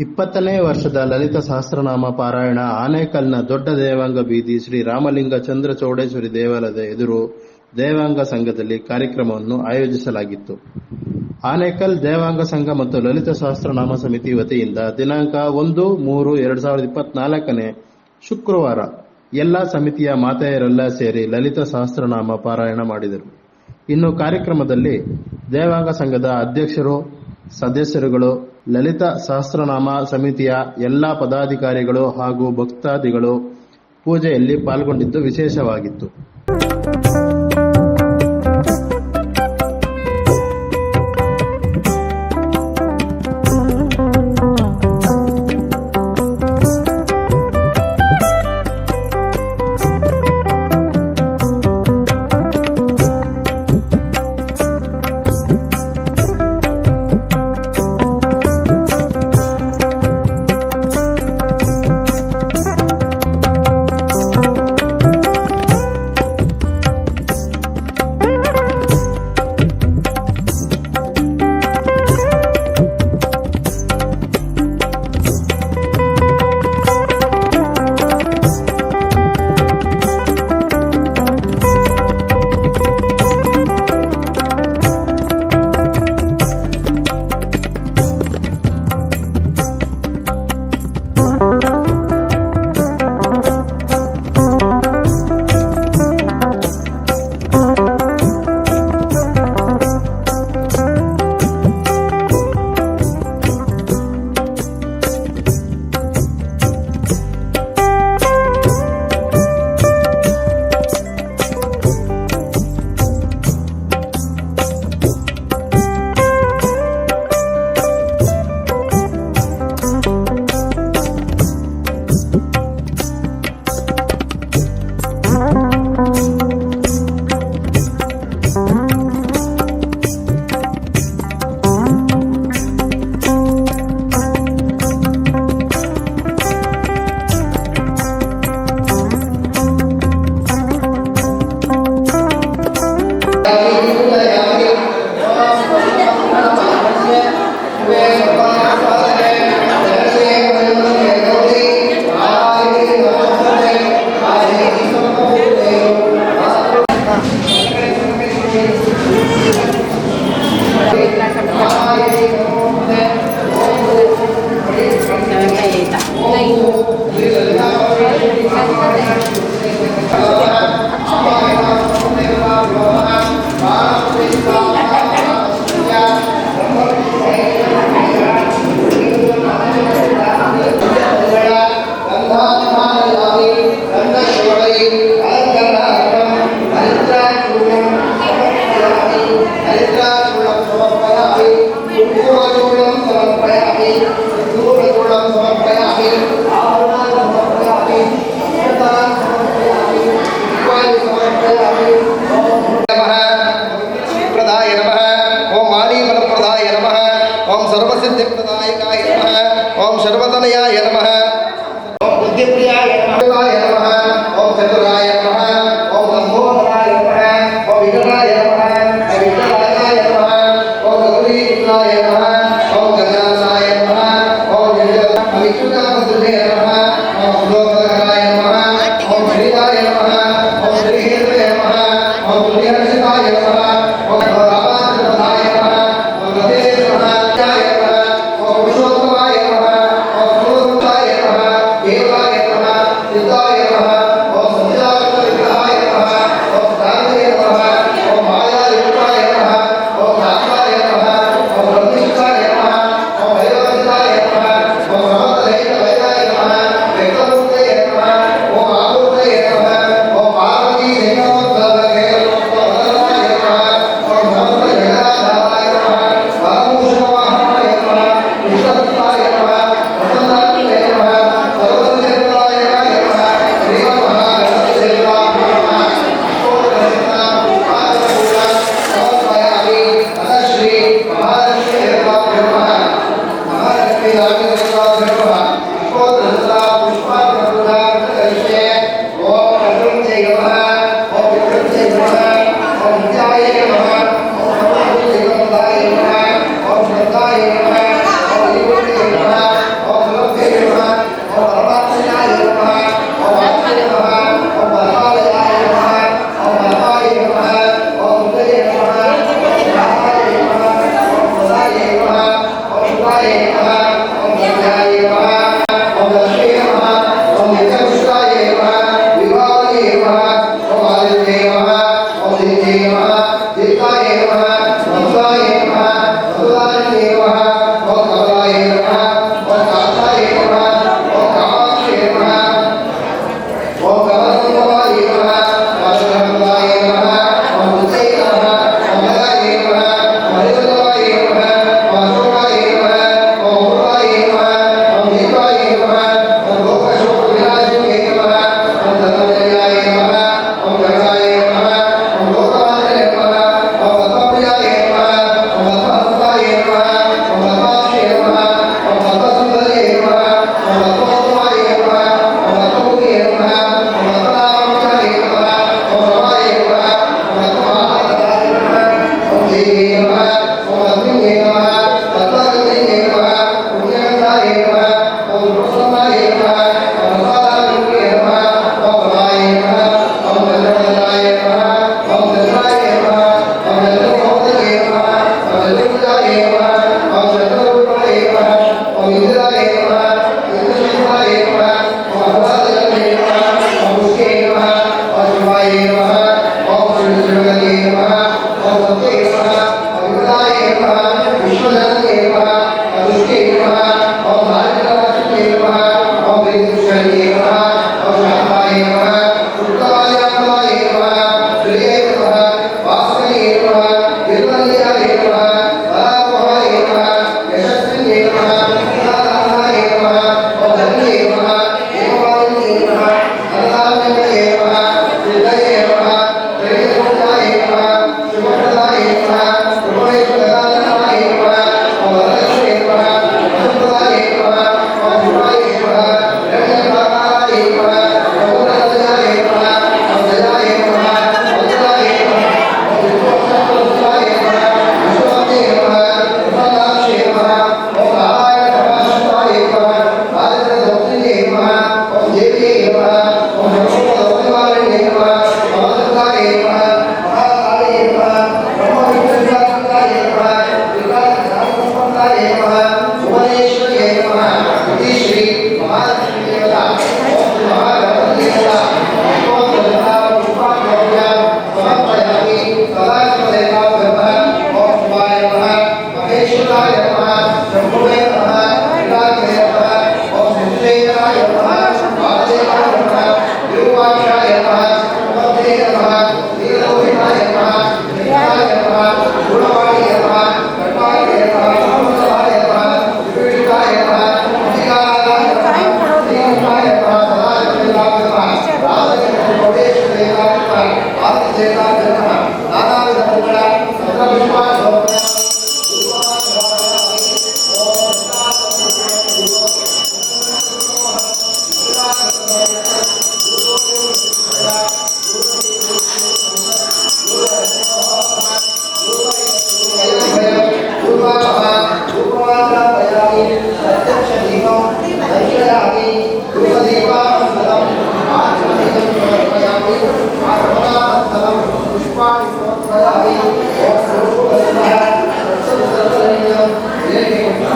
ಇಪ್ಪತ್ತನೇ ವರ್ಷದ ಲಲಿತ ಸಹಸ್ರನಾಮ ಪಾರಾಯಣ ಆನೇಕಲ್ನ ದೊಡ್ಡ ದೇವಾಂಗ ಬೀದಿ ಶ್ರೀ ರಾಮಲಿಂಗ ಚಂದ್ರ ಚೌಡೇಶ್ವರಿ ದೇವಾಲಯದ ಎದುರು ದೇವಾಂಗ ಸಂಘದಲ್ಲಿ ಕಾರ್ಯಕ್ರಮವನ್ನು ಆಯೋಜಿಸಲಾಗಿತ್ತು. ಆನೇಕಲ್ ದೇವಾಂಗ ಸಂಘ ಮತ್ತು ಲಲಿತ ಸಹಸ್ರನಾಮ ಸಮಿತಿ ವತಿಯಿಂದ ದಿನಾಂಕ ಒಂದು ಮೂರು ಎರಡು ಸಾವಿರದ ಇಪ್ಪತ್ನಾಲ್ಕನೇ ಶುಕ್ರವಾರ ಎಲ್ಲ ಸಮಿತಿಯ ಮಾತೆಯರೆಲ್ಲ ಸೇರಿ ಲಲಿತ ಸಹಸ್ರನಾಮ ಪಾರಾಯಣ ಮಾಡಿದರು. ಇನ್ನು ಕಾರ್ಯಕ್ರಮದಲ್ಲಿ ದೇವಾಂಗ ಸಂಘದ ಅಧ್ಯಕ್ಷರು, ಸದಸ್ಯರುಗಳು ಲಲಿತಾ ಸಹಸ್ರನಾಮ ಸಮಿತಿಯ ಎಲ್ಲ ಪದಾಧಿಕಾರಿಗಳು ಹಾಗೂ ಭಕ್ತಾದಿಗಳು ಪೂಜೆಯಲ್ಲಿ ಪಾಲ್ಗೊಂಡಿದ್ದು ವಿಶೇಷವಾಗಿತ್ತು.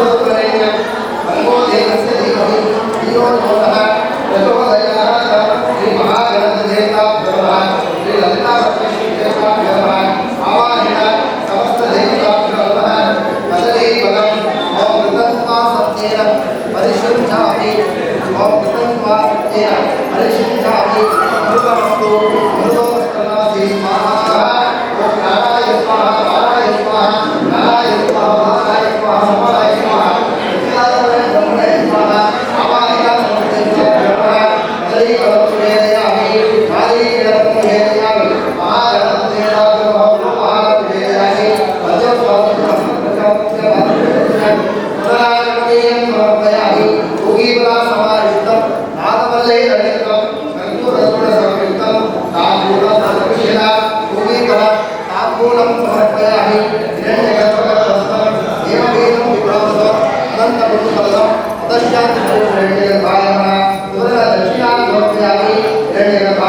Hare Shri Hare Shri Hare Shri Hare Shri Hare Shri Hare Shri Hare Shri ఇరవై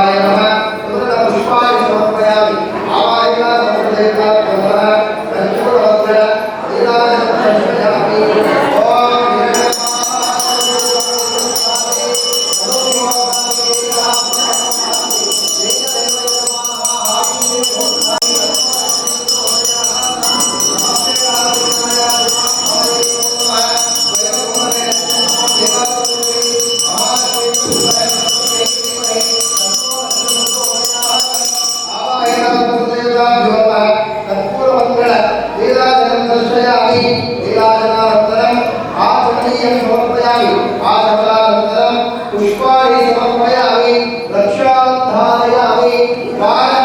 Vai.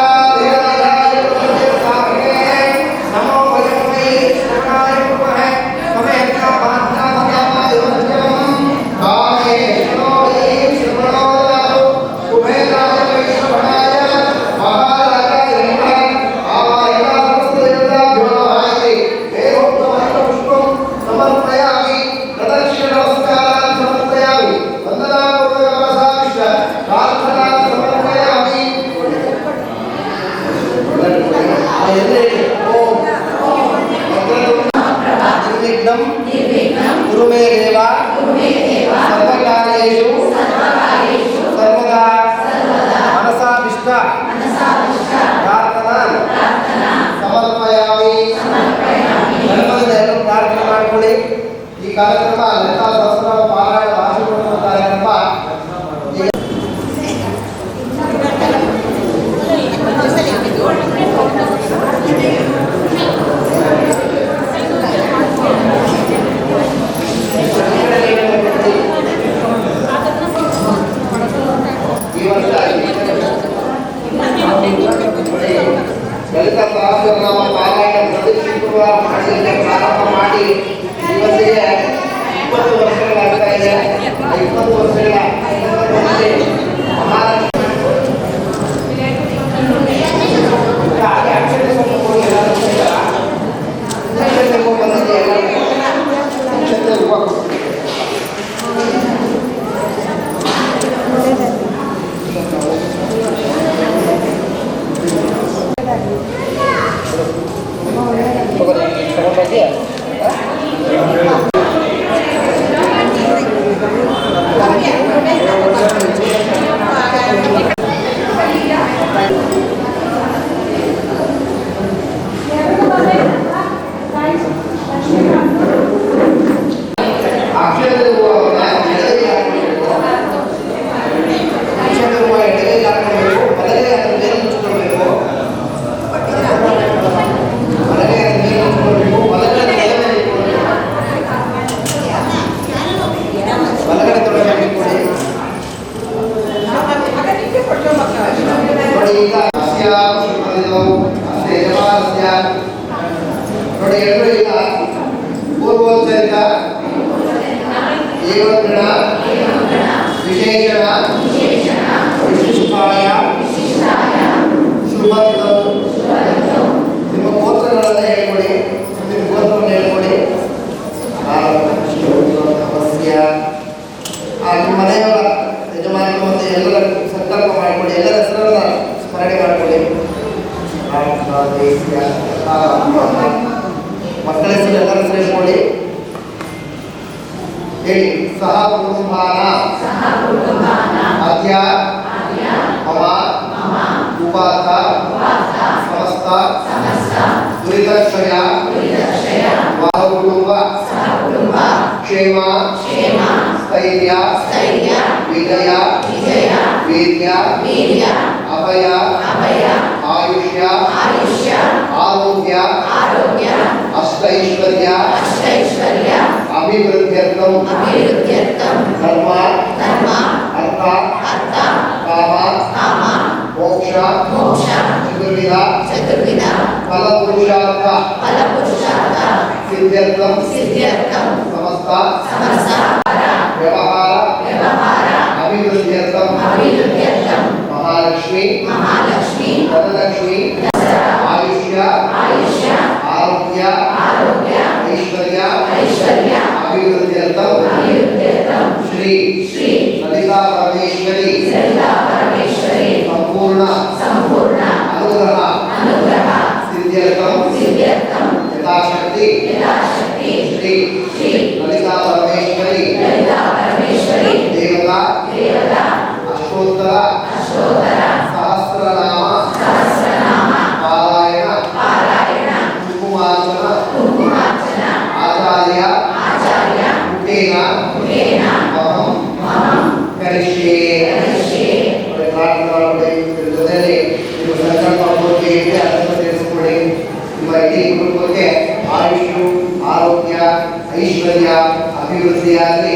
cara trabalha, faz você ಅಂದರೆ ಯಜಮಾನಸ್ಯ ನೋಡಿ ಎಲ್ಲರೂ ಈಗ ಪೂರ್ವೋತ್ತರಿತ ಏವಗ್ರಣ ಮಕ್ಕಳ ಹೆಸರು ಎಲ್ಲರ ಹೆಸರು ಹೇಳ್ಕೊಳ್ಳಿ ಹೇಳಿ ಸಹ ಕುಟುಂಬಾನ ಅದ್ಯ ಮಮ ಉಪಾತ ಸಮಸ್ತ ದುರಿತಕ್ಷಯ ಮಹ ಕುಟುಂಬ ಕ್ಷೇಮ ಸ್ಥೈರ್ಯ ವಿಜಯ ವೀರ್ಯ అభయ ఆయుష్య ఆరోగ్య అష్టైశ్వర్య అభివృద్ధ్యర్థం ధర్మ అర్థ కామ మోక్ష చతుర్విధ ఫలపురుషార్థ సిద్ధ్యర్థం సమస్త వ్యవహార అభివృద్ధ్యర్థం महालक्ष्मी महालक्ष्मी धनलक्ष्मी आयुष्य आयुष्य आरोग्य आरोग्य ऐश्वर्य ऐश्वर्य अभिवृद्ध्यर्थम अभिवृद्ध्यर्थम श्री श्री ललिता परमेश्वरी ललिता परमेश्वरी संपूर्ण संपूर्ण अनुग्रह अनुग्रह सिद्ध्यर्थम सिद्ध्यर्थम यथाशक्ति यथाशक्ति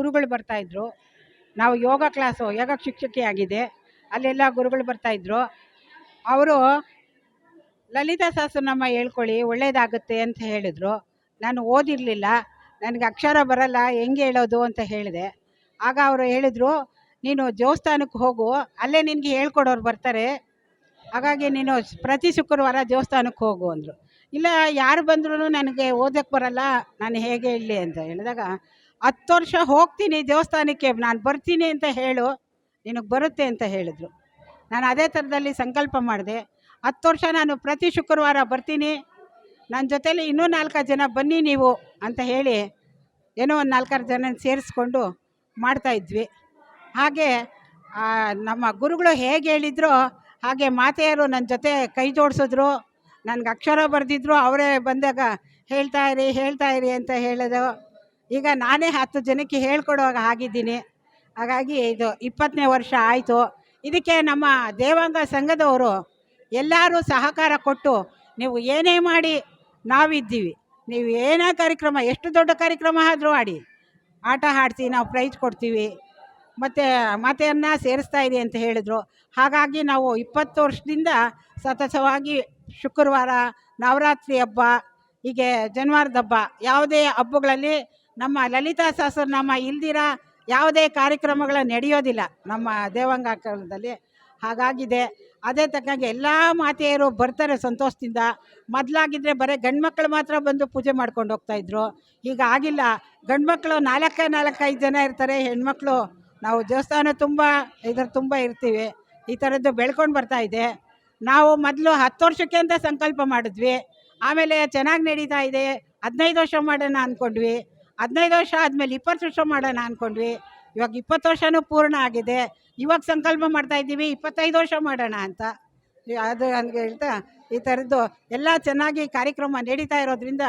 ಆಲಮಿ ಬರ್ತಾಯಿದ್ರು ನಾವು ಯೋಗ ಕ್ಲಾಸು, ಯೋಗ ಶಿಕ್ಷಕಿ ಆಗಿದೆ. ಅಲ್ಲೆಲ್ಲ ಗುರುಗಳು ಬರ್ತಾಯಿದ್ರು ಅವರು, ಲಲಿತಾ ಸಹಸ್ರನಾಮ ಹೇಳ್ಕೊಳ್ಳಿ, ಒಳ್ಳೇದಾಗುತ್ತೆ ಅಂತ ಹೇಳಿದ್ರು. ನಾನು ಓದಿರಲಿಲ್ಲ. ನನಗೆ ಅಕ್ಷರ ಬರಲ್ಲ, ಹೆಂಗೆ ಹೇಳೋದು ಅಂತ ಹೇಳಿದೆ. ಆಗ ಅವರು ಹೇಳಿದರು, ನೀನು ದೇವಸ್ಥಾನಕ್ಕೆ ಹೋಗು, ಅಲ್ಲೇ ನಿನಗೆ ಹೇಳ್ಕೊಡೋರು ಬರ್ತಾರೆ. ಹಾಗಾಗಿ ನೀನು ಪ್ರತಿ ಶುಕ್ರವಾರ ದೇವಸ್ಥಾನಕ್ಕೆ ಹೋಗು ಅಂದರು. ಇಲ್ಲ, ಯಾರು ಬಂದ್ರೂ ನನಗೆ ಓದೋಕ್ಕೆ ಬರಲ್ಲ, ನಾನು ಹೇಗೆ ಹೇಳಲಿ ಅಂತ ಹೇಳಿದಾಗ ಹತ್ತು ವರ್ಷ ಹೋಗ್ತೀನಿ ದೇವಸ್ಥಾನಕ್ಕೆ, ನಾನು ಬರ್ತೀನಿ ಅಂತ ಹೇಳು, ನಿನಗೆ ಬರುತ್ತೆ ಅಂತ ಹೇಳಿದ್ರು. ನಾನು ಅದೇ ಥರದಲ್ಲಿ ಸಂಕಲ್ಪ ಮಾಡಿದೆ. ಹತ್ತು ವರ್ಷ ನಾನು ಪ್ರತಿ ಶುಕ್ರವಾರ ಬರ್ತೀನಿ ನನ್ನ ಜೊತೇಲಿ ಇನ್ನೂ ನಾಲ್ಕು ಜನ ಬನ್ನಿ ನೀವು ಅಂತ ಹೇಳಿ ಏನೋ ಒಂದು ನಾಲ್ಕಾರು ಜನ ಸೇರಿಸ್ಕೊಂಡು ಮಾಡ್ತಾಯಿದ್ವಿ ಹಾಗೆ ನಮ್ಮ ಗುರುಗಳು ಹೇಗೆ ಹೇಳಿದ್ರೋ, ಹಾಗೆ ಮಾತೆಯರು ನನ್ನ ಜೊತೆ ಕೈ ಜೋಡಿಸಿದ್ರು, ನನಗೆ ಅಕ್ಷರ ಬರೆದಿದ್ರು, ಅವರೇ ಬಂದಾಗ ಹೇಳ್ತಾ ಇರಿ ಹೇಳ್ತಾ ಇರಿ ಅಂತ ಹೇಳಿದ್ರು. ಈಗ ನಾನೇ ಹತ್ತು ಜನಕ್ಕೆ ಹೇಳ್ಕೊಡುವಾಗ ಆಗಿದ್ದೀನಿ ಹಾಗಾಗಿ ಇದು ಇಪ್ಪತ್ತನೇ ವರ್ಷ ಆಯಿತು. ಇದಕ್ಕೆ ನಮ್ಮ ದೇವಾಂಗ ಸಂಘದವರು ಎಲ್ಲರೂ ಸಹಕಾರ ಕೊಟ್ಟು ನೀವು ಏನೇ ಮಾಡಿ ನಾವಿದ್ದೀವಿ. ನೀವು ಏನೇ ಕಾರ್ಯಕ್ರಮ, ಎಷ್ಟು ದೊಡ್ಡ ಕಾರ್ಯಕ್ರಮ ಆದರೂ ಆಡಿ. ಆಟ ಆಡ್ತೀವಿ ನಾವು ಪ್ರೈಜ್ ಕೊಡ್ತೀವಿ. ಮತ್ತು ಮಾತೆಯನ್ನ ಸೇರಿಸ್ತಾ ಇದೆ ಅಂತ ಹೇಳಿದರು. ಹಾಗಾಗಿ ನಾವು ಇಪ್ಪತ್ತು ವರ್ಷದಿಂದ ಸತತವಾಗಿ ಶುಕ್ರವಾರ, ನವರಾತ್ರಿ ಹಬ್ಬ, ಹೀಗೆ ಜನವಾರದ ಹಬ್ಬ, ಯಾವುದೇ ಹಬ್ಬಗಳಲ್ಲಿ ನಮ್ಮ ಲಲಿತಾ ಸಹಸ್ರನಾಮ ಇಲ್ದಿರ ಯಾವುದೇ ಕಾರ್ಯಕ್ರಮಗಳು ನಡೆಯೋದಿಲ್ಲ ನಮ್ಮ ದೇವಾಂಗ ಕಾಲದಲ್ಲಿ. ಹಾಗಾಗಿದೆ. ಅದೇ ತಕ್ಕಂಗೆ ಎಲ್ಲ ಮಾತೆಯರು ಬರ್ತಾರೆ ಸಂತೋಷದಿಂದ. ಮೊದಲಾಗಿದ್ರೆ ಬರೀ ಗಂಡು ಮಕ್ಕಳು ಮಾತ್ರ ಬಂದು ಪೂಜೆ ಮಾಡ್ಕೊಂಡು ಹೋಗ್ತಾಯಿದ್ರು ಈಗ ಆಗಿಲ್ಲ. ಗಂಡು ಮಕ್ಕಳು ನಾಲ್ಕೇ ನಾಲ್ಕೈದು ಜನ ಇರ್ತಾರೆ, ಹೆಣ್ಮಕ್ಳು. ನಾವು ದೇವಸ್ಥಾನ ತುಂಬ ಇದ್ರ ತುಂಬ ಇರ್ತೀವಿ. ಈ ಥರದ್ದು ಬೆಳ್ಕೊಂಡು ಬರ್ತಾ ಇದೆ. ನಾವು ಮೊದಲು ಹತ್ತು ವರ್ಷಕ್ಕೆ ಅಂತ ಸಂಕಲ್ಪ ಮಾಡಿದ್ವಿ. ಆಮೇಲೆ ಚೆನ್ನಾಗಿ ನಡೀತಾ ಇದೆ. ಹದಿನೈದು ವರ್ಷ ಮಾಡೋಣ ಅಂದ್ಕೊಂಡ್ವಿ. ಹದಿನೈದು ವರ್ಷ ಆದಮೇಲೆ ಇಪ್ಪತ್ತು ವರ್ಷ ಮಾಡೋಣ ಅಂದ್ಕೊಂಡ್ವಿ ಇವಾಗ ಇಪ್ಪತ್ತು ವರ್ಷವೂ ಪೂರ್ಣ ಆಗಿದೆ. ಇವಾಗ ಸಂಕಲ್ಪ ಮಾಡ್ತಾ ಇದ್ದೀವಿ, ಇಪ್ಪತ್ತೈದು ವರ್ಷ ಮಾಡೋಣ ಅಂತ. ಅದು ಹಂಗೆ ಹೇಳ್ತಾ, ಈ ಥರದ್ದು ಎಲ್ಲ ಚೆನ್ನಾಗಿ ಕಾರ್ಯಕ್ರಮ ನಡೀತಾ ಇರೋದ್ರಿಂದ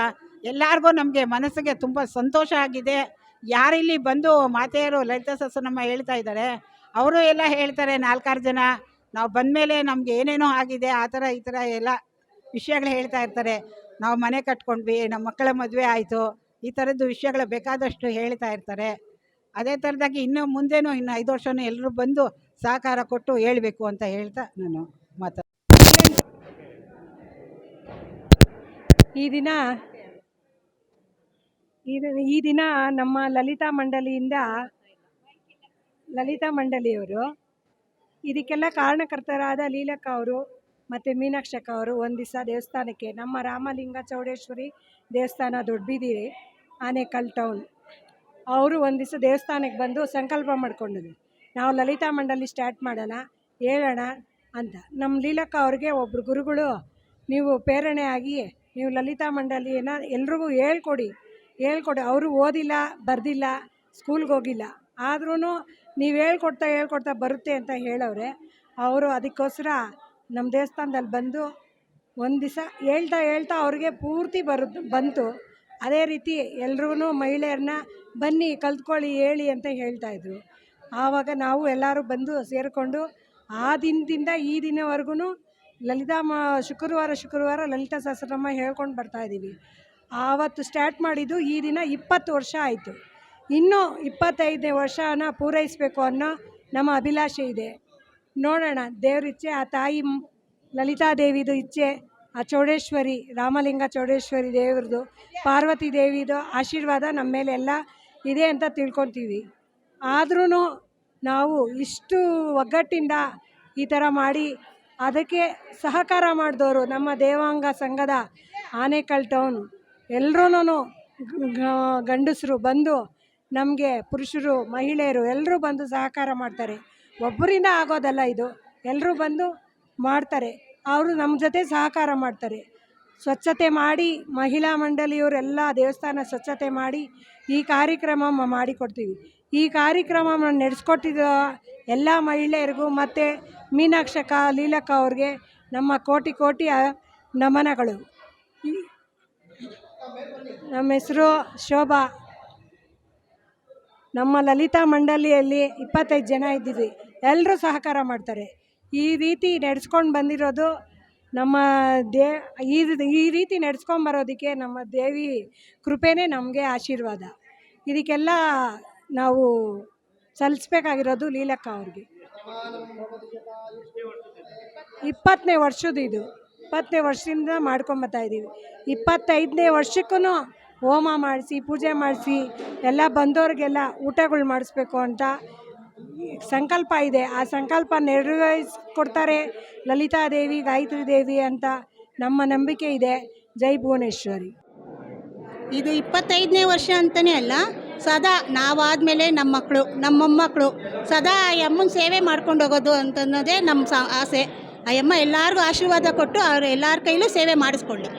ಎಲ್ಲರಿಗೂ ನಮಗೆ ಮನಸ್ಸಿಗೆ ತುಂಬ ಸಂತೋಷ ಆಗಿದೆ. ಯಾರಿಲ್ಲಿ ಬಂದು ಮಾತೆಯರು ಲಲಿತಾ ಸಸನಮ್ಮ ಹೇಳ್ತಾ ಇದ್ದಾರೆ, ಅವರು ಎಲ್ಲ ಹೇಳ್ತಾರೆ, ನಾಲ್ಕಾರು ಜನ, ನಾವು ಬಂದಮೇಲೆ ನಮಗೆ ಏನೇನೋ ಆಗಿದೆ, ಆ ಥರ ಈ ಥರ ಎಲ್ಲ ವಿಷಯಗಳು ಹೇಳ್ತಾ ಇರ್ತಾರೆ. ನಾವು ಮನೆ ಕಟ್ಕೊಂಡ್ವಿ, ನಮ್ಮ ಮಕ್ಕಳ ಮದುವೆ ಆಯಿತು. ಈ ಥರದ್ದು ವಿಷಯಗಳು ಬೇಕಾದಷ್ಟು ಹೇಳ್ತಾ ಇರ್ತಾರೆ. ಅದೇ ಥರದಾಗಿ ಇನ್ನೂ ಮುಂದೇನೂ ಇನ್ನು ಐದು ವರ್ಷವೂ ಎಲ್ಲರೂ ಬಂದು ಸಹಕಾರ ಕೊಟ್ಟು ಹೇಳಬೇಕು ಅಂತ ಹೇಳ್ತಾ ನಾನು ಮಾತಾಡ್ತೀನಿ. ಈ ದಿನ ಈ ದಿನ- ನಮ್ಮ ಲಲಿತಾ ಮಂಡಳಿಯಿಂದ ಲಲಿತಾ ಮಂಡಳಿಯವರು ಇದಕ್ಕೆಲ್ಲ ಕಾರಣಕರ್ತರಾದ ಲೀಲಕ್ಕ ಅವರು ಮತ್ತು ಮೀನಾಕ್ಷಕ್ಕ ಅವರು ಒಂದು ದಿವಸ ದೇವಸ್ಥಾನಕ್ಕೆ ನಮ್ಮ ರಾಮಲಿಂಗ ಚೌಡೇಶ್ವರಿ ದೇವಸ್ಥಾನ ದೊಡ್ಡಬಿದಿರಿ ಆನೇಕಲ್ ಟೌನ್. ಅವರು ಒಂದು ದಿವಸ ದೇವಸ್ಥಾನಕ್ಕೆ ಬಂದು ಸಂಕಲ್ಪ ಮಾಡ್ಕೊಂಡಿದ್ವಿ ನಾವು ಲಲಿತಾ ಮಂಡಳಿ ಸ್ಟಾರ್ಟ್ ಮಾಡೋಣ, ಹೇಳೋಣ ಅಂತ. ನಮ್ಮ ಲೀಲಕ್ಕ ಅವ್ರಿಗೆ ಒಬ್ಬರು ಗುರುಗಳು, ನೀವು ಪ್ರೇರಣೆ ಆಗಿ ನೀವು ಲಲಿತಾ ಮಂಡಲಿನ ಎಲ್ರಿಗೂ ಹೇಳ್ಕೊಡಿ. ಹೇಳ್ಕೊಡಿ. ಅವರು ಓದಿಲ್ಲ, ಬರೆದಿಲ್ಲ, ಸ್ಕೂಲ್ಗೆ ಹೋಗಿಲ್ಲ. ಆದ್ರೂ ನೀವು ಹೇಳ್ಕೊಡ್ತಾ ಹೇಳ್ಕೊಡ್ತಾ ಬರುತ್ತೆ ಅಂತ ಹೇಳವ್ರೆ. ಅವರು ಅದಕ್ಕೋಸ್ಕರ ನಮ್ಮ ದೇವಸ್ಥಾನದಲ್ಲಿ ಬಂದು ಒಂದು ದಿವಸ ಹೇಳ್ತಾ ಹೇಳ್ತಾ ಅವ್ರಿಗೆ ಪೂರ್ತಿ ಬರು ಬಂತು. ಅದೇ ರೀತಿ ಎಲ್ರೂ ಮಹಿಳೆಯರನ್ನ ಬನ್ನಿ, ಕಲ್ತ್ಕೊಳ್ಳಿ, ಹೇಳಿ ಅಂತ ಹೇಳ್ತಾಯಿದ್ರು ಆವಾಗ ನಾವು ಎಲ್ಲರೂ ಬಂದು ಸೇರಿಕೊಂಡು ಆ ದಿನದಿಂದ ಈ ದಿನವರೆಗೂ ಲಲಿತಾ ಮಾ, ಶುಕ್ರವಾರ ಶುಕ್ರವಾರ ಲಲಿತಾ ಸಹಸ್ರನಾಮ ಹೇಳ್ಕೊಂಡು ಬರ್ತಾಯಿದ್ದೀವಿ ಆವತ್ತು ಸ್ಟಾರ್ಟ್ ಮಾಡಿದ್ದು ಈ ದಿನ ಇಪ್ಪತ್ತು ವರ್ಷ ಆಯಿತು. ಇನ್ನೂ ಇಪ್ಪತ್ತೈದನೇ ವರ್ಷನ ಪೂರೈಸಬೇಕು ಅನ್ನೋ ನಮ್ಮ ಅಭಿಲಾಷೆ ಇದೆ. ನೋಡೋಣ, ದೇವ್ರ ಇಚ್ಛೆ, ಆ ತಾಯಿ ಲಲಿತಾದೇವಿದು ಇಚ್ಛೆ ಆ ಚೌಡೇಶ್ವರಿ, ರಾಮಲಿಂಗ ಚೌಡೇಶ್ವರಿ ದೇವ್ರದ್ದು ಪಾರ್ವತಿ ದೇವಿದು ಆಶೀರ್ವಾದ ನಮ್ಮ ಮೇಲೆ ಎಲ್ಲ ಇದೆ ಅಂತ ತಿಳ್ಕೊತೀವಿ. ಆದ್ರೂ ನಾವು ಇಷ್ಟು ಒಗ್ಗಟ್ಟಿಂದ ಈ ಥರ ಮಾಡಿ ಅದಕ್ಕೆ ಸಹಕಾರ ಮಾಡಿದವರು ನಮ್ಮ ದೇವಾಂಗ ಸಂಘದ ಆನೇಕಲ್ ಟೌನ್. ಎಲ್ರೂ ಗಂಡಸರು ಬಂದು ನಮಗೆ ಪುರುಷರು, ಮಹಿಳೆಯರು ಎಲ್ಲರೂ ಬಂದು ಸಹಕಾರ ಮಾಡ್ತಾರೆ. ಒಬ್ಬರಿಂದ ಆಗೋದಲ್ಲ ಇದು. ಎಲ್ಲರೂ ಬಂದು ಮಾಡ್ತಾರೆ. ಅವರು ನಮ್ಮ ಜೊತೆ ಸಹಕಾರ ಮಾಡ್ತಾರೆ. ಸ್ವಚ್ಛತೆ ಮಾಡಿ ಮಹಿಳಾ ಮಂಡಳಿಯವರೆಲ್ಲ ದೇವಸ್ಥಾನ ಸ್ವಚ್ಛತೆ ಮಾಡಿ ಈ ಕಾರ್ಯಕ್ರಮ ಮಾಡಿಕೊಡ್ತೀವಿ. ಈ ಕಾರ್ಯಕ್ರಮ ನಡೆಸ್ಕೊಟ್ಟಿದ್ದ ಎಲ್ಲ ಮಹಿಳೆಯರಿಗೂ ಮತ್ತು ಮೀನಾಕ್ಷಕ, ಲೀಲಕ್ಕ ಅವ್ರಿಗೆ ನಮ್ಮ ಕೋಟಿ ಕೋಟಿ ನಮನಗಳು. ನಮ್ಮ ಹೆಸರು ಶೋಭಾ. ನಮ್ಮ ಲಲಿತಾ ಮಂಡಳಿಯಲ್ಲಿ ಇಪ್ಪತ್ತೈದು ಜನ ಇದ್ದೀವಿ. ಎಲ್ಲರೂ ಸಹಕಾರ ಮಾಡ್ತಾರೆ. ಈ ರೀತಿ ನಡೆಸ್ಕೊಂಡು ಬಂದಿರೋದು ನಮ್ಮ ದೇ, ಈ ಈ ರೀತಿ ನಡೆಸ್ಕೊಂಡು ಬರೋದಕ್ಕೆ ನಮ್ಮ ದೇವಿ ಕೃಪೆನೇ ನಮಗೆ ಆಶೀರ್ವಾದ. ಇದಕ್ಕೆಲ್ಲ ನಾವು ಸಲ್ಲಿಸ್ಬೇಕಾಗಿರೋದು ಲೀಲಕ್ಕ ಅವ್ರಿಗೆ. ಇಪ್ಪತ್ತನೇ ವರ್ಷದ ಇದು. ಇಪ್ಪತ್ತನೇ ವರ್ಷದಿಂದ ಮಾಡ್ಕೊಂಬತ್ತಾ ಇದ್ದೀವಿ ಇಪ್ಪತ್ತೈದನೇ ವರ್ಷಕ್ಕೂ ಹೋಮ ಮಾಡಿಸಿ, ಪೂಜೆ ಮಾಡಿಸಿ, ಎಲ್ಲ ಬಂದವ್ರಿಗೆಲ್ಲ ಊಟಗಳು ಮಾಡಿಸ್ಬೇಕು ಅಂತ ಸಂಕಲ್ಪ ಇದೆ. ಆ ಸಂಕಲ್ಪ ನೆರವೇರಿಸ್ಕೊಡ್ತಾರೆ ಲಲಿತಾದೇವಿ ಗಾಯತ್ರಿ ದೇವಿ ಅಂತ ನಮ್ಮ ನಂಬಿಕೆ ಇದೆ. ಜೈ ಭುವನೇಶ್ವರಿ. ಇದು ಇಪ್ಪತ್ತೈದನೇ ವರ್ಷ ಅಂತಲೇ ಅಲ್ಲ, ಸದಾ ನಾವಾದಮೇಲೆ ನಮ್ಮ ಮಕ್ಕಳು ನಮ್ಮ ಮೊಮ್ಮಕ್ಕಳು ಸದಾ ಆ ಅಮ್ಮನ ಸೇವೆ ಮಾಡ್ಕೊಂಡು ಹೋಗೋದು ಅಂತನ್ನೋದೇ ನಮ್ಮ ಸ ಆಸೆ. ಆ ಅಮ್ಮ ಎಲ್ಲರಿಗೂ ಆಶೀರ್ವಾದ ಕೊಟ್ಟು ಅವ್ರು ಎಲ್ಲರ ಕೈಲೂ ಸೇವೆ ಮಾಡಿಸ್ಕೊಳ್ಳಿ.